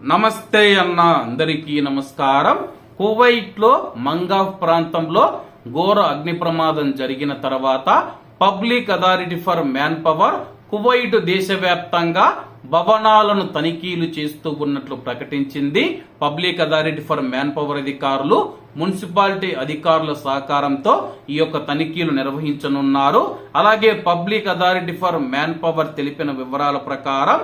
నమస్తే అన్న అందరికీ నమస్కారం. కువైట్లో మంగాఫ్ ప్రాంతంలో ఘోర అగ్ని ప్రమాదం జరిగిన తర్వాత public authority for manpower Kuwait దేశవ్యాప్తంగా భవనాలను తనిఖీలు చేస్తూ ఉన్నట్లు ప్రకటించింది. Public authority for manpower అధికారులు మున్సిపాలిటీ అధికారుల సహకారంతో ఈ యొక్క తనిఖీలు నిర్వహించనున్నారు. అలాగే public authority for manpower తెలిపిన వివరాల ప్రకారం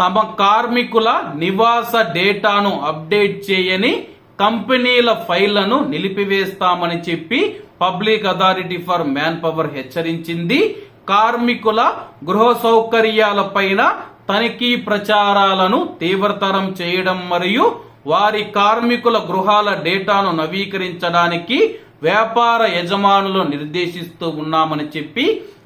తమ కార్మికుల నివాస డేటాను అప్డేట్ చేయని కంపెనీల ఫైళ్ళను నిలిపివేస్తామని చెప్పి public authority for manpower హెచ్చరించింది. కార్మికుల గృహ సౌకర్యాలపైన తనిఖీ ప్రచారాలను తీవ్రతరం చేయడం మరియు వారి కార్మికుల గృహాల డేటాను నవీకరించడానికి వ్యాపార యజమానులు నిర్దేశిస్తూ ఉన్నామని చెప్పి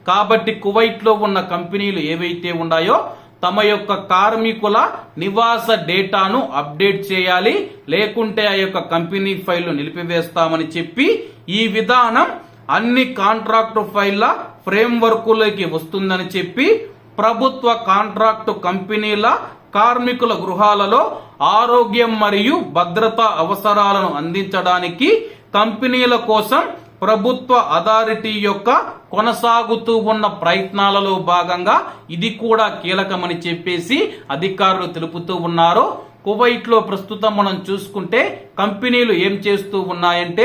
కాబట్టి కువైట్లో ఉన్న కంపెనీలు ఏవైతే ఉన్నాయో తమ యొక్క కార్మికుల నివాస డేటాను అప్డేట్ చేయాలి లేకుంటే ఆ యొక్క కంపెనీ ఫైల్ను నిలిపివేస్తామని చెప్పి ఈ విధానం అన్ని కాంట్రాక్టు ఫైళ్ళ ఫ్రేమ్వర్కులకి వస్తుందని చెప్పి ప్రభుత్వ కాంట్రాక్టు కంపెనీల కార్మికుల గృహాలలో ఆరోగ్యం మరియు భద్రతా అవసరాలను అందించడానికి కంపెనీల కోసం ప్రభుత్వ అథారిటీ యొక్క కొనసాగుతూ ఉన్న ప్రయత్నాలలో భాగంగా ఇది కూడా కీలకమని చెప్పేసి అధికారులు తెలుపుతూ ఉన్నారు. కువైట్లో ప్రస్తుతం మనం చూసుకుంటే కంపెనీలు ఏం చేస్తూ ఉన్నాయంటే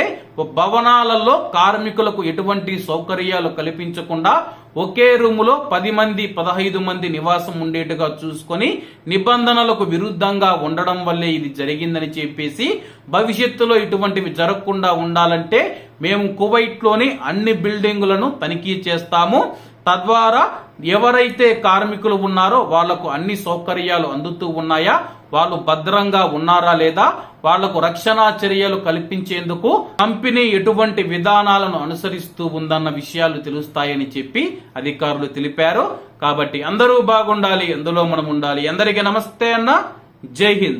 భవనాలలో కార్మికులకు ఎటువంటి సౌకర్యాలు కల్పించకుండా ఒకే రూములో పది మంది పదహైదు మంది నివాసం ఉండేట్టుగా చూసుకొని నిబంధనలకు విరుద్ధంగా ఉండడం వల్లే ఇది జరిగిందని చెప్పేసి భవిష్యత్తులో ఇటువంటివి జరగకుండా ఉండాలంటే మేము కువైట్లోని అన్ని బిల్డింగులను తనిఖీ చేస్తాము. తద్వారా ఎవరైతే కార్మికులు ఉన్నారో వాళ్ళకు అన్ని సౌకర్యాలు అందుతూ ఉన్నాయా? వాళ్ళు భద్రంగా ఉన్నారా లేదా? వాళ్ళకు రక్షణ చర్యలు కల్పించేందుకు కంపెనీ ఎటువంటి విధానాలను అనుసరిస్తూ ఉందన్న విషయాలు తెలుస్తాయని చెప్పి అధికారులు తెలిపారు. కాబట్టి అందరూ బాగుండాలి అందులో మనం ఉండాలి. అందరికీ నమస్తే అన్న. జై హింద్.